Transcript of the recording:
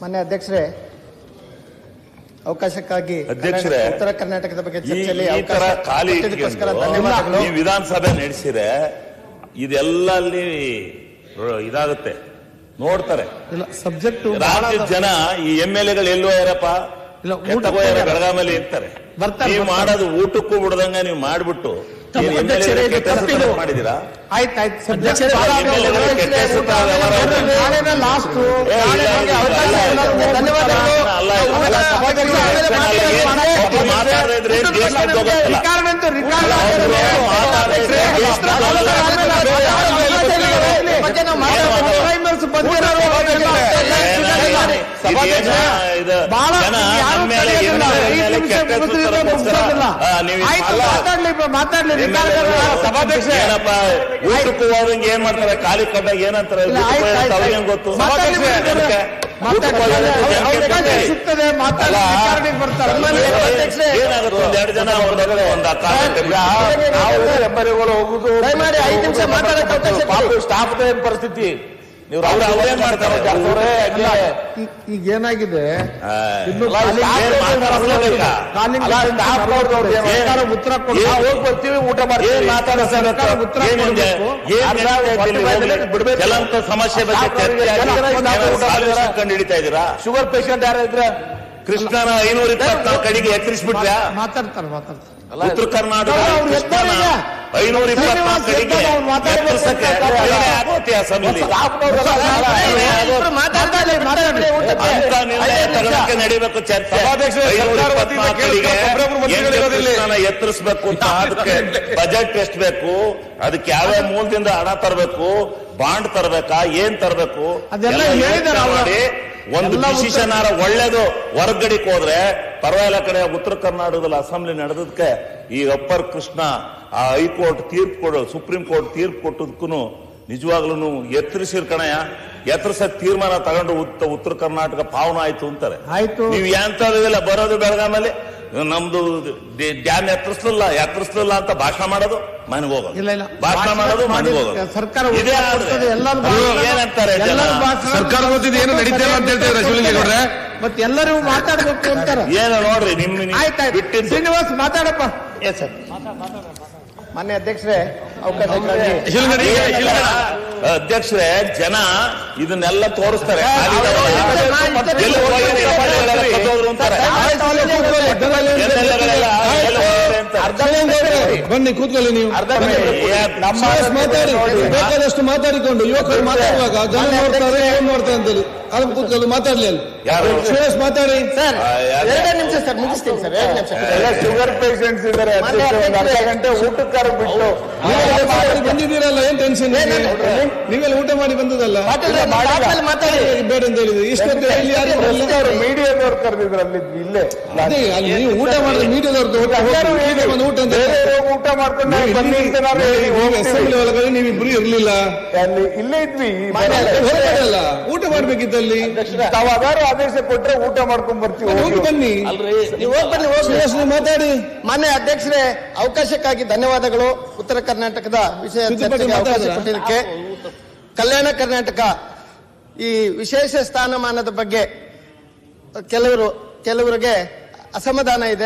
ಮಾನ್ಯ ಅಧ್ಯಕ್ಷರೇ ಅವಕಾಶಕ್ಕಾಗಿ ಅಧ್ಯಕ್ಷರೇ, ಉತ್ತರ ಕರ್ನಾಟಕದ ಬಗ್ಗೆ ಈ ಚರ್ಚೆಯಲ್ಲಿ ಈ ತರ ಅವಕಾಶ ಖಾಲಿ ಕೊಟ್ಟಿದ್ದಕ್ಕೋಸ್ಕರ ಧನ್ಯವಾದಗಳು. ನೀವು ವಿಧಾನಸಭೆ ನಡೆಸಿರೆ ಇದೆಲ್ಲ ಅಲ್ಲಿ ಇದಾಗುತ್ತೆ. ನೋಡ್ತಾರೆ. ಇಲ್ಲ ಸಬ್ಜೆಕ್ಟ್ ರಾಜ್ಯದ ಜನ ಈ ಎಂ ಎಲ್ ಎಗಳು ಎಲ್ಲೋ ಯಾರಪ್ಪ ಇಲ್ಲ, ಊಟಕ್ಕೆ ಹೋಗ್ಯಾರ. ಬೆಳಗಾಮಲ್ಲಿ ಇರ್ತಾರೆ. ಬರ್ತಾರೆ, ನೀವು ಬರ್ತಾರೆ. ಮಾಡೋದು ಊಟಕ್ಕೂ ಬಿಡದಂಗ ನೀವು ಮಾಡ್ಬಿಟ್ಟು ತಮ್ಮ ಏನ್ MLA ಅಧ್ಯಕ್ಷರೇ, ಗಳಿಗೆ ಇದು ಕೆಟ್ಟ ಹೆಸರು ತಪ್ಪಿದು. ಮಾಡಿದೀರಾ ಆಯ್ತು ಆಯ್ತು ಸಬ್ಜೆಕ್ಟ್ ಅಧ್ಯಕ್ಷರೇ, ನಾಳೆನೇ ಲಾಸ್ಟ್. ಏ, ಇಲ್ಲ, ಇಲ್ಲ, ಅವಕಾಶ ಇಲ್ಲ, ಸಭಾಧ್ಯಕ್ಷ. ಮಾತಾಡ್ಲಿ ಸಭಾಧ್ಯಕ್ಷ ಏನಪ್ಪ ಊಟಕ್ಕೂ ಹೋದಂಗೆ ಏನ್ ಮಾಡ್ತಾರೆ ಖಾಲಿ ಕಡ್ಡ ಏನಂತಾರೆ ಗೊತ್ತು ಗೊತ್ತು ಸಿಗ್ತದೆ ಮಾತಾಡಕ್ಕೆ ಅವಕಾಶ ಸ್ಟಾಫ್ ಏನ್ ಪರಿಸ್ಥಿತಿ ನೀವು ಅವ್ರು ಅವ್ರೇನ್ ಮಾಡ್ತಾರೆ? ಈಗ- ಈಗ ಏನಾಗಿದೆ? ಉತ್ತರ ಕೊಡ್ತೀವಿ ಬರ್ತೀವಿ ಊಟ ಮಾಡ್ತೀವಿ ಸಮಸ್ಯೆ? ಕಂಡು ಹಿಡಿತಾ ಇದ್ದೀರಾ ಶುಗರ್ ಪೇಷಂಟ್ ಯಾರ ಇದ್ರೆ? ಕೃಷ್ಣನ ಐನೂರ ಇಪ್ಪತ್ನಾಲ್ಕು ಕಡೆಗೆ ಎತ್ತರಿಸ್ಬಿಟ್ರೆ? ಮಾತಾಡ್ತಾರೆ ಮಾತಾಡ್ತಾರೆ. ಉತ್ತರ ಕರ್ನಾಟಕ. ಐನೂರ ಇಪ್ಪತ್ನಾಲ್ಕು ಕಡೆಗೆ ತಗೊಳಕ್ಕೆ ನಡೀಬೇಕು ಚರ್ಚೆ. ಎತ್ತರಿಸಬೇಕು ಅಂತ ಅದಕ್ಕೆ ಬಜೆಟ್ ಎಷ್ಟು ಬೇಕು? ಅದಕ್ಕೆ ಯಾವ ಮೂಲದಿಂದ ಹಣ ತರಬೇಕು? ಬಾಂಡ್ ತರಬೇಕಾ? ಏನ್ ತರಬೇಕು. ಮಾಡಿ ಒಂದು ವಿಶೇಷನಾರ ಒಳ್ಳೇದು. ಹೊರಗಡಿಕ್ ಹೋದ್ರೆ ಪರವಾಗಿಲ್ಲ ಕಡೆ ಉತ್ತರ ಕರ್ನಾಟಕದಲ್ಲಿ ಅಸೆಂಬ್ಲಿ ನಡೆದಕ್ಕೆ ಈ ಅಪ್ಪರ್ ಕೃಷ್ಣ ಆ ಹೈಕೋರ್ಟ್ ತೀರ್ಪು ಕೊಡೋ ಸುಪ್ರೀಂ ಕೋರ್ಟ್ ತೀರ್ಪು ಕೊಟ್ಟದಕ್ಕೂ ನಿಜವಾಗ್ಲೂ ಎತ್ತರಿಸಿರ್ ಕಣಯ್ಯ ಎತ್ತರಿಸಕ್ ತೀರ್ಮಾನ ತಗೊಂಡು ಉತ್ತ- ಉತ್ತರ ಕರ್ನಾಟಕ ಪಾವನ ಆಯ್ತು ಅಂತಾರೆ. ಆಯ್ತು. ನೀವು ಎಂತದಿಲ್ಲ ಬರೋದು ಬೆಳಗಾಮಲ್ಲಿ ನಮ್ದು ಡ್ಯಾ- ಡ್ಯಾಮ್ ಎತ್ತರಿಸ್ಲಿಲ್ಲ ಎತ್ತರಿಸ್ಲಿಲ್ಲ ಅಂತ ಭಾಷಣ ಮಾಡೋದು ಮನೆಗೆ ಹೋಗೋದು. ಇಲ್ಲ, ಇಲ್ಲ. ಭಾಷಣ ಮಾಡೋದು ಮಾಡಿ ಮನೆಗೆ ಹೋಗೋದು. ಸರ್ಕಾರ ಇದೇ ಆದ್ರೆ ಏನಂತಾರೆ ಸರ್ಕಾರ ಗೊತ್ತಿದೆ, ಏನು ನಡೀತಾ ಅಂತ ಹೇಳ್ತಾರೆ ಶಿವಲಿಂಗೇಗೌಡ್ರೆ. ಮತ್ತೆ ಎಲ್ಲರೂ ಮಾತಾಡ್ಬೇಕು ಅಂತಾರೆ. ಏನು ನೋಡ್ರಿ ನಿಮ್ಮ ಬಿಟ್ಟಿದ್ದು ಶ್ರೀನಿವಾಸ್ ಮಾತಾಡಪ್ಪ. ಎಸ್ ಸರ್ ಮಾನ್ಯ ಅಧ್ಯಕ್ಷರೇ ಅವಕಾಶ ಅಧ್ಯಕ್ಷರೇ ಜನ ಇದನ್ನೆಲ್ಲ ತೋರಿಸ್ತಾರೆ ಅಂತಾರೆ. ಬನ್ನಿ ಕೂತ್ಕೊಳ್ಳಿ ನೀವು. ಮಾತಾಡಿ. ಬೇಕಾದಷ್ಟು ಮಾತಾಡಿಕೊಂಡು ಯುವಕರು ಮಾತಾಡುವಾಗ ಜನ ನೋಡ್ತಾರೆ ಏನ್ ನೋಡ್ತಾರೆ ಅಂತೇಳಿ. ಅಲ್ಲಿ ಕೂತ್ಕೊಳ್ಳಿ ಮಾತಾಡ್ಲಿ ಅಲ್ಲಿ. ಯಾರು? ಶ್ರೇಯಸ್ ಮಾತಾಡಿ. ಎರಡೇ ನಿಮಿಷ ಸರ್ ಮುಗಿಸ್ತೀನಿ ಸರ್ ಎರಡು ನಿಮಿಷ. ಎಲ್ಲ ಶುಗರ್ ಪೇಷಂಟ್ಸ್ ಇದ್ದಾರೆ ಅರ್ಧ ಗಂಟೆ ಊಟಕ್ಕಾರ ಬಿಟ್ಟು ಬಂದಿದ್ದೀರಲ್ಲ ಏನ್ ಟೆನ್ಷನ್ ನೀವೆಲ್ಲ ಊಟ ಮಾಡಿ ಬಂದದಲ್ಲ ಮಾತಾಡಿ ಬೇಡ ಅಂತ ಹೇಳಿದ್ರು ಇಷ್ಟೊತ್ತು ಇಲ್ಲಿ ಯಾರು? ಮೀಡಿಯಾದವ್ರು ಕರೆದಿದ್ರು ಅಲ್ಲಿ ಇಲ್ಲೇ. ಅದೇ ಅಲ್ಲಿ ನೀವು ಊಟ ಮಾಡಿದ್ರೆ ಮೀಡಿಯಾದವ್ರದ್ದು ಊಟ. ಊಟ ಅಂತ ಊಟ ಮಾಡ್ಕೊಂಡು ನೀವು ಬನ್ನಿ. ಅಂತ ನಾವು. ಅಸೆಂಬ್ಲಿ ಒಳಗಡೆ ಇಬ್ರು ಇರ್ಲಿಲ್ಲ. ಅಲ್ಲಿ ಇಲ್ಲೇ ಇದ್ವಿ. ಊಟ ಮಾಡ್ಬೇಕಿದ್ದಲ್ಲಿ ಅದಾರು ಆದೇಶ ಕೊಟ್ರೆ ಊಟ ಮಾಡ್ಕೊಂಡ್ ಬರ್ತೀವಿ. ಹೋಗಿ. ಬನ್ನಿ. ನೀವು ಹೋಗಿ ಬನ್ನಿ ಹೋಗಿ. ಮಾತಾಡಿ. ಮಾನ್ಯ ಅಧ್ಯಕ್ಷರೇ ಅವಕಾಶಕ್ಕಾಗಿ ಧನ್ಯವಾದಗಳು. ಉತ್ತರ ಕರ್ನಾಟಕದ ವಿಷಯ ಅವಕಾಶ ಕೊಟ್ಟಿದ್ದಕ್ಕೆ. ಕಲ್ಯಾಣ ಕರ್ನಾಟಕ ಈ ವಿಶೇಷ ಸ್ಥಾನಮಾನದ ಬಗ್ಗೆ ಕೆಲವರು ಕೆಲವರಿಗೆ ಅಸಮಾಧಾನ ಇದೆ.